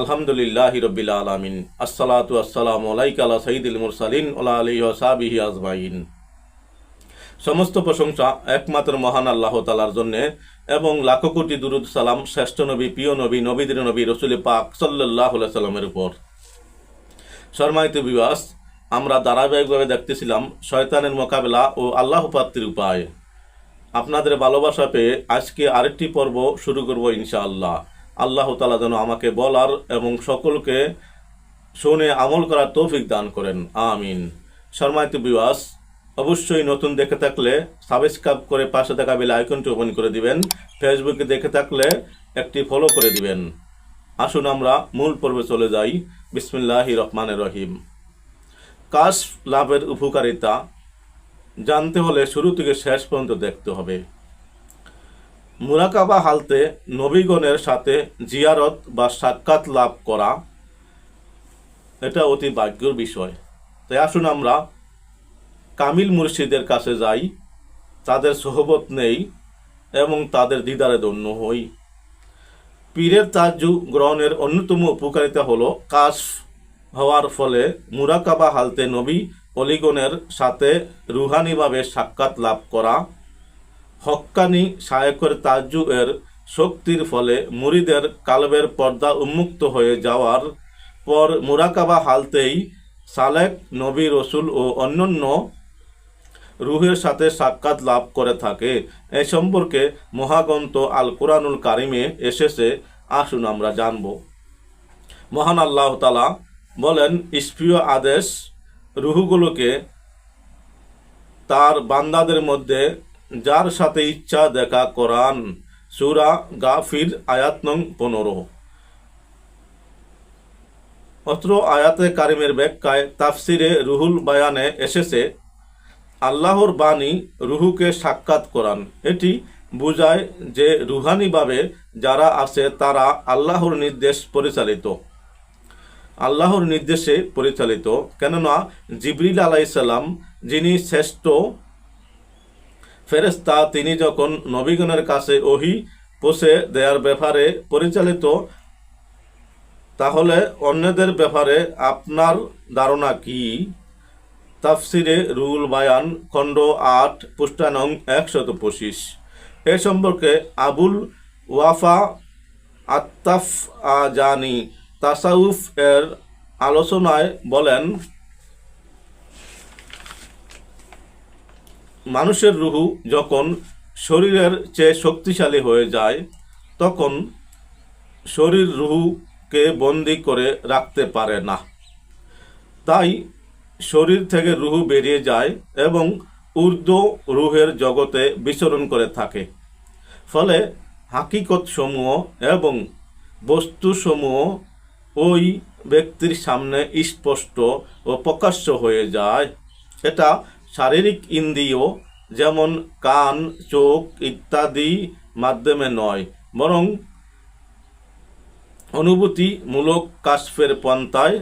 আলহামদুলিল্লাহ রবিল আলমিন। আসসালাতু আসসালাম আলাইকালা সঈদুল মুরসালিন ওলা আলী সাবিহি আজমাইন। সমস্ত প্রশংসা একমাত্র মহান আল্লাহ তালার জন্যে এবং লাখো কোটি দুরুদ সালাম শ্রেষ্ঠ নবী, প্রিয় নবী, নবীদের নবী, রসুল পাক সাল্লাহ সাল্লামের উপর। শর্মায়িত বিবাস আমরা ধারাবাহিকভাবে দেখতেছিলাম শয়তানের মোকাবেলা ও আল্লাহ প্রাপ্তির উপায়। আপনাদের ভালোবাসা পেয়ে আজকে আরেকটি পর্ব শুরু করব ইনশাআল্লাহ। আল্লাহ তালা যেন আমাকে বলার এবং সকলকে শুনে আমল করার তৌফিক দান করেন। আমিন। শর্মায়িত বিবাস অবশ্যই নতুন দেখে থাকলে সাবস্ক্রাইব করে পাশে থাকা বেল আইকনটি ওপেন করে দিবেন। ফেসবুকে দেখে থাকলে একটি ফলো করে দিবেন। আসুন আমরা মূল পর্বে চলে যাই। বিসমিল্লাহ রহমানের রহিম। কাশ লাভের উপকারিতা জানতে হলে শুরু থেকে শেষ পর্যন্ত দেখতে হবে। মুরাকাবা হালতে নবীগণের সাথে জিয়ারত বা সাক্ষাৎ লাভ করা, এটা অতি ভাগ্যর বিষয়। তাই আসুন আমরা কামিল মুর্শিদের কাছে যাই, তাদের সহবত নেই এবং তাদের দিদারে ধন্য হই। পীরের তাজু গ্রহণের অন্যতম উপকারিতা হলো কাশ হওয়ার ফলে মুরাকাবা হালতে নবী অলিগণের সাথে রুহানিভাবে সাক্ষাৎ লাভ করা। হক্কানি শায়কের তাজু এর শক্তির ফলে মুরিদের কালবের পর্দা উন্মুক্ত হয়ে যাওয়ার পর মুরাকাবা হালতেই সালেক নবী রসুল ও অন্যান্য রুহের সাথে সাক্ষাৎ লাভ করে থাকে। এ সম্পর্কে মহাগ্রন্থ আল কোরআনুল কারিমে এসেছে। আসুন আমরা জানব। মহান আল্লাহ তালা বলেন স্প্রিয় আদেশ রুহুগুলোকে তার বান্দাদের মধ্যে যার সাথে ইচ্ছা দেখা করান। সুরা গাফির, আয়াত নং পনেরো। অত্র আয়াতে কারিমের ব্যাখ্যায় তাফসিরে রুহুল বায়ানে এসেছে, আল্লাহর বাণী রুহুকে সাক্ষাৎ করান। এটি বোঝায় যে রুহানিভাবে যারা আছে তারা আল্লাহর নির্দেশ পরিচালিত। আল্লাহর নির্দেশে পরিচালিত। কেননা জিবরিল আলাইসাল্লাম যিনি শ্রেষ্ঠ ফেরেস্তা তিনি যখন নবীগণের কাছে ওহি পৌঁছে দেওয়ার ব্যাপারে পরিচালিত, তাহলে অন্যদের ব্যাপারে আপনার ধারণা কি? তাফসিরে রুল বায়ান, খণ্ড আট পুষ্টানং একশত পঁচিশ। এ সম্পর্কে আবুল ওয়াফা আত্তাফ আজানি তাসাউফ এর আলোচনায় বলেন মানুষের রুহু যখন শরীরের চেয়ে শক্তিশালী হয়ে যায়, তখন শরীর রুহুকে বন্দি করে রাখতে পারে না। তাই শরীর থেকে রুহু বেরিয়ে যায় এবং ঊর্ধ্ব রুহের জগতে বিচরণ করে থাকে। ফলে হাকিকত সমূহ এবং বস্তুসমূহ ওই ব্যক্তির সামনে স্পষ্ট ও প্রকাশ্য হয়ে যায়। এটা শারীরিক ইন্দ্রিয়, যেমন কান, চোখ ইত্যাদি মাধ্যমে নয়, বরং অনুভূতিমূলক কাশফের পন্থায়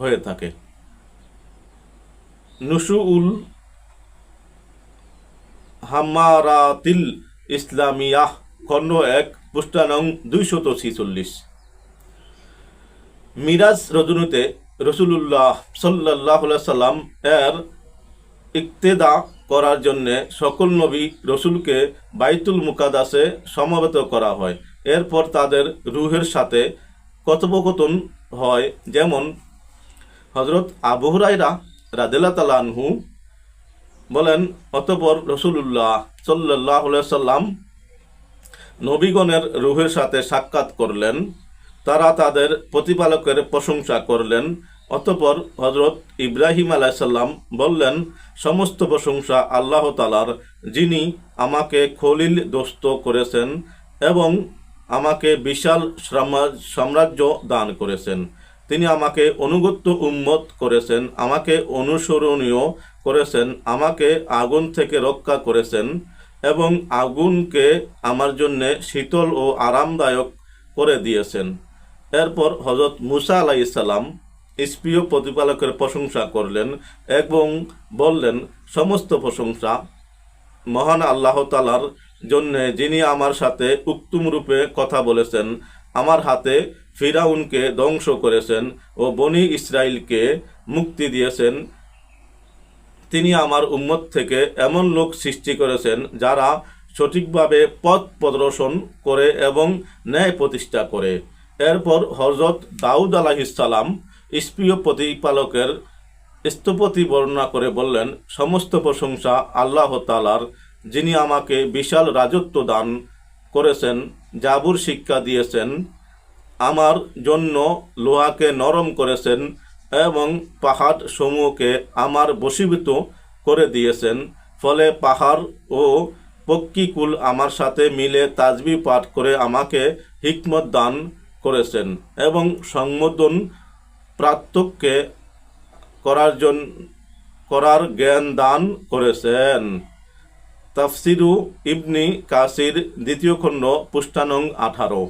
হয়ে থাকে। নুসুউল হামারাতিল ইসলামিয়াহ খণ্ড এক পুষ্টানং দুইশত ছিচল্লিশ। মিরাজ রজনীতে রসুলুল্লাহ সাল্লাহ সাল্লাম এর ইক্তেদা করার জন্য সকল নবী রসুলকে বাইতুল মুকাদাসে সমবেত করা হয়। এরপর তাদের রুহের সাথে কথোপকথন হয়, যেমন হজরত আবহরাইরা রাদেলা তালানহু বলেন, অতপর রসুল্লাহ সাল্লাহ সাল্লাম নবীগণের রুহের সাথে সাক্ষাৎ করলেন। তারা তাদের প্রতিপালকের প্রশংসা করলেন। অতপর হজরত ইব্রাহিম আলাইসাল্লাম বললেন, সমস্ত প্রশংসা আল্লাহ তালার যিনি আমাকে খলিল দোস্ত করেছেন এবং আমাকে বিশাল সাম্রাজ্য দান করেছেন। তিনি আমাকে অনুগত্য উন্মত করেছেন, আমাকে অনুসরণীয় করেছেন, আমাকে আগুন থেকে রক্ষা করেছেন এবং আগুনকে আমার জন্যে শীতল ও আরামদায়ক করে দিয়েছেন। এরপর হজরত মুসা আলাইসাল্লাম স্প্রিয় প্রতিপালকের প্রশংসা করলেন এবং বললেন, সমস্ত প্রশংসা মহান আল্লাহ তালার জন্যে, যিনি আমার সাথে উক্তুম রূপে কথা বলেছেন, আমার হাতে ফিরাউনকে ধ্বংস করেছেন ও বনি ইসরায়েলকে মুক্তি দিয়েছেন। তিনি আমার উম্মত থেকে এমন লোক সৃষ্টি করেছেন, যারা সঠিকভাবে পথ প্রদর্শন করে এবং ন্যায় প্রতিষ্ঠা করে। এরপর হজরত দাউদ আলাহিসাল্লাম স্প্রিয় প্রতিপালকের স্থপতি বর্ণনা করে বললেন, সমস্ত প্রশংসা আল্লাহ তালার যিনি আমাকে বিশাল রাজত্ব দান করেছেন, জাবুর শিক্ষা দিয়েছেন, আমার জন্য লোহাকে নরম করেছেন এবং পাহাড় সমূহকে আমার বশীভূত করে দিয়েছেন, ফলে পাহাড় ও পক্ষীকুল আমার সাথে মিলে তাজবি পাঠ করে আমাকে হিকমত দান করেছেন এবং সংবোধন প্রাত্যকে করার জন্য করার জ্ঞান দান করেছেন। তাফসিরু ইবনি কাসির দ্বিতীয় খণ্ড পুষ্টানং আঠারো।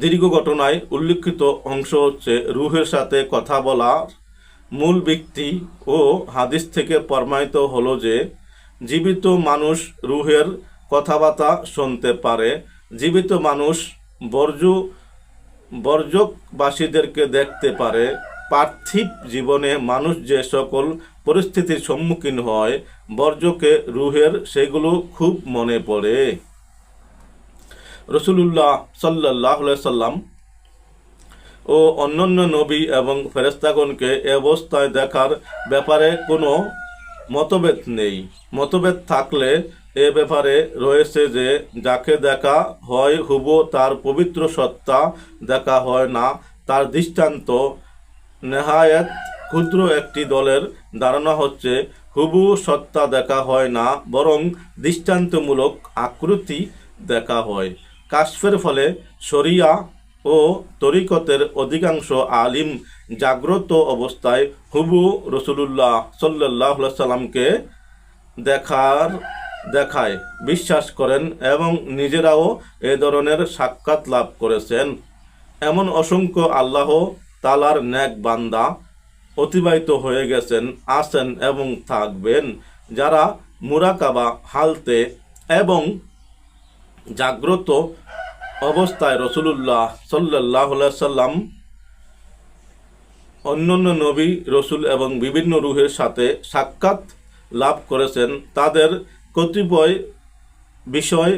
দীর্ঘ ঘটনায় উল্লিখিত অংশ হচ্ছে রুহের সাথে কথা বলার মূল ব্যক্তি ও হাদিস থেকে প্রমাণিত হলো যে, জীবিত মানুষ রুহের কথাবার্তা শুনতে পারে, জীবিত মানুষ বর্জ্য বর্জকবাসীদেরকে দেখতে পারে, পার্থিব জীবনে মানুষ যে সকল পরিস্থিতির সম্মুখীন হয়, বর্জকে রুহের সেগুলো খুব মনে পড়ে। রসুলুল্লাহ সাল্লাহ সাল্লাম ও অন্যান্য নবী এবং ফেরেস্তাগণকে এ অবস্থায় দেখার ব্যাপারে কোনো মতভেদ নেই। মতভেদ থাকলে এ ব্যাপারে রয়েছে যে, যাকে দেখা হয় হুবো তার পবিত্র সত্তা দেখা হয় না, তার দৃষ্টান্ত নেহায়েত ক্ষুদ্র একটি দলের ধারণা হচ্ছে হুবু সত্তা দেখা হয় না, বরং দৃষ্টান্তমূলক আকৃতি দেখা হয়। কাশফের ফলে শরিয়া ও তরিকতের অধিকাংশ আলিম জাগ্রত অবস্থায় হুবু রসুলুল্লাহ সাল্লাহ সাল্লামকে দেখার দেখায়, বিশ্বাস করেন এবং নিজেরাও এ ধরনের সাক্ষাৎ লাভ করেছেন। এমন অসংখ্য আল্লাহ তালার ন্যাক বান্দা অতিবাহিত হয়ে গেছেন, আছেন এবং থাকবেন, যারা মুরাকাবা হালতে এবং জাগ্রত অবস্থায় রসুলুল্লাহ সাল্লাহ সাল্লাম, অন্যান্য নবী, রসুল এবং বিভিন্ন রুহের সাথে সাক্ষাৎ লাভ করেছেন, তাদের কতিপয় বিষয়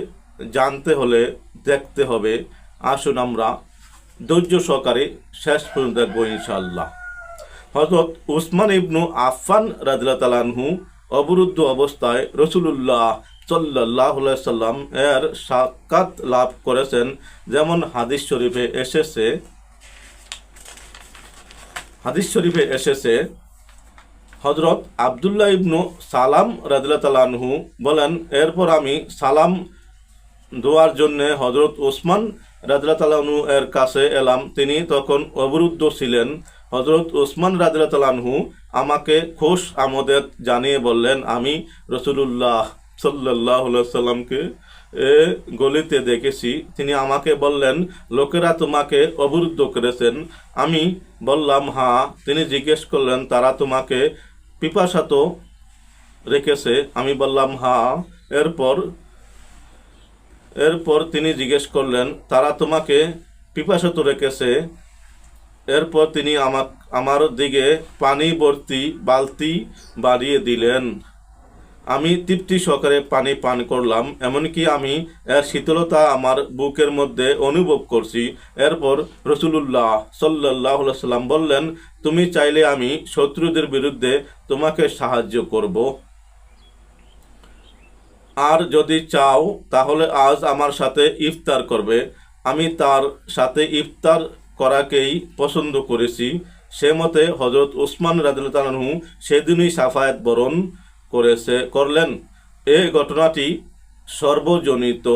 জানতে হলে দেখতে হবে। আসুন আমরা ধৈর্য সহকারে শেষ পর্যন্ত দেখব ইনশাল্লাহ হজরত উসমান ইবনু রাদিল্লা তালানহু অবরুদ্ধ অবস্থায় রসুলুল্লাহ সাল্লাহ সাল্লাম এর সাক্ষাৎ লাভ করেছেন। যেমন হাদিস শরীফে এসেছে, হাদিস শরীফে এসেছে হজরত আবদুল্লাহ ইবনু সালাম রাদিল্লা তালানহু বলেন, এরপর আমি সালাম দোয়ার জন্যে হজরত ওসমান রাদিল্লা তালানহু এর কাছে এলাম। তিনি তখন অবরুদ্ধ ছিলেন। হজরত ওসমান রাদিল্লা তালানহু আমাকে খোশ আমোদের জানিয়ে বললেন, আমি রসুলুল্লাহ সাল্লাহ সাল্লামকে এ গলিতে দেখেছি। তিনি আমাকে বললেন, লোকেরা তোমাকে অবরুদ্ধ করেছেন। আমি বললাম হ্যাঁ। তিনি জিজ্ঞেস করলেন, তারা তোমাকে পিপাসাত রেখেছে। আমি বললাম হা এরপর এরপর তিনি জিজ্ঞেস করলেন, তারা তোমাকে পিপাসত রেখেছে? এরপর তিনি আমাক, আমার দিকে পানি ভর্তি বালতি বাড়িয়ে দিলেন। আমি তৃপ্তি সহকারে পানি পান করলাম, এমনকি আমি এর শীতলতা আমার বুকের মধ্যে অনুভব করছি। এরপর রসুলুল্লাহ সাল্লাহ সাল্লাম বললেন, তুমি চাইলে আমি শত্রুদের বিরুদ্ধে তোমাকে সাহায্য করব। আর যদি চাও, তাহলে আজ আমার সাথে ইফতার করবে। আমি তার সাথে ইফতার করাকেই পছন্দ করেছি। সে মতে হজরত উসমান রাজু সেদিনই সাফায়াত বরণ করেছে, করলেন। এই ঘটনাটি সর্বজনিত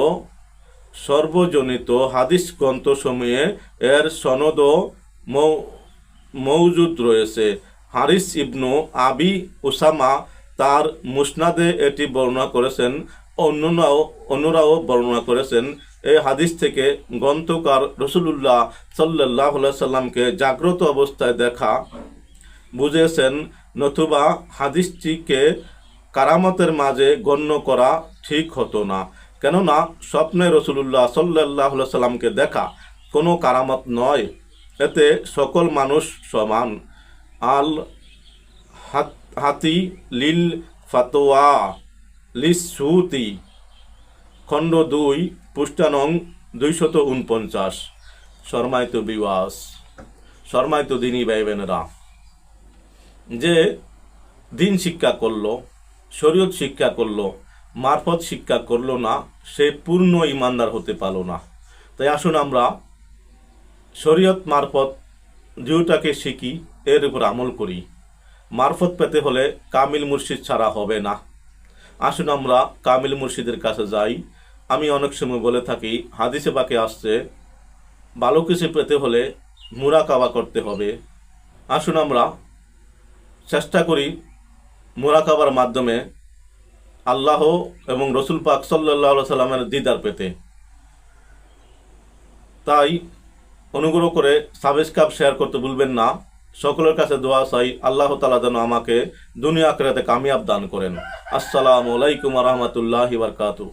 সর্বজনিত হাদিস গ্রন্থসমূহে এর সনদ মৌজুদ রয়েছে। হারিস ইবনু আবি উসামা তার মুসনাদে এটি বর্ণনা করেছেন, অন্যরাও অন্যরাও বর্ণনা করেছেন। এই হাদিস থেকে গ্রন্থকার রসুলুল্লাহ সাল্লাহ সাল্লামকে জাগ্রত অবস্থায় দেখা বুঝেছেন, নতুবা হাদিসটিকে কারামতের মাঝে গণ্য করা ঠিক হতো না। কেননা স্বপ্নে রসুল্লাহ সাল্লাহ সাল্লামকে দেখা কোনো কারামত নয়। এতে সকল মানুষ সমান। আল হাত- লিল ফাতোয়া লিসুতি খণ্ড দুই পুষ্টানং দুইশত উনপঞ্চাশ শর্মায়িত বিবাস শর্মায়িত দিনী ভাই যে দিন শিক্ষা করল শরীয়ত শিক্ষা করল, মারফত শিক্ষা করল না, সে পূর্ণ ইমানদার হতে পারল না। তাই আসুন আমরা শরীয়ত মারফত যেটাকে শিখি, এর উপর আমল করি। মারফত পেতে হলে কামিল মুর্শিদ ছাড়া হবে না। আসুন আমরা কামিল মুর্শিদের কাছে যাই। আমি অনেক সময় বলে থাকি, হাদিসে বাকে আসছে, ভালো কিছু পেতে হলে মুরাকাবা করতে হবে। আসুন আমরা চেষ্টা করি মুরাকাবার মাধ্যমে আল্লাহ এবং রসুল পাক সাল্লাহ সাল্লামের দিদার পেতে। তাই অনুগ্রহ করে সাবস্ক্রাইব, শেয়ার করতে ভুলবেন না। সকলের কাছে দোয়া চাই, আল্লাহ তালা যেন আমাকে দুনিয়া আখেরাতে কামিয়াব দান করেন। আসসালামু আলাইকুম রহমতুল্লাহ বারকাতু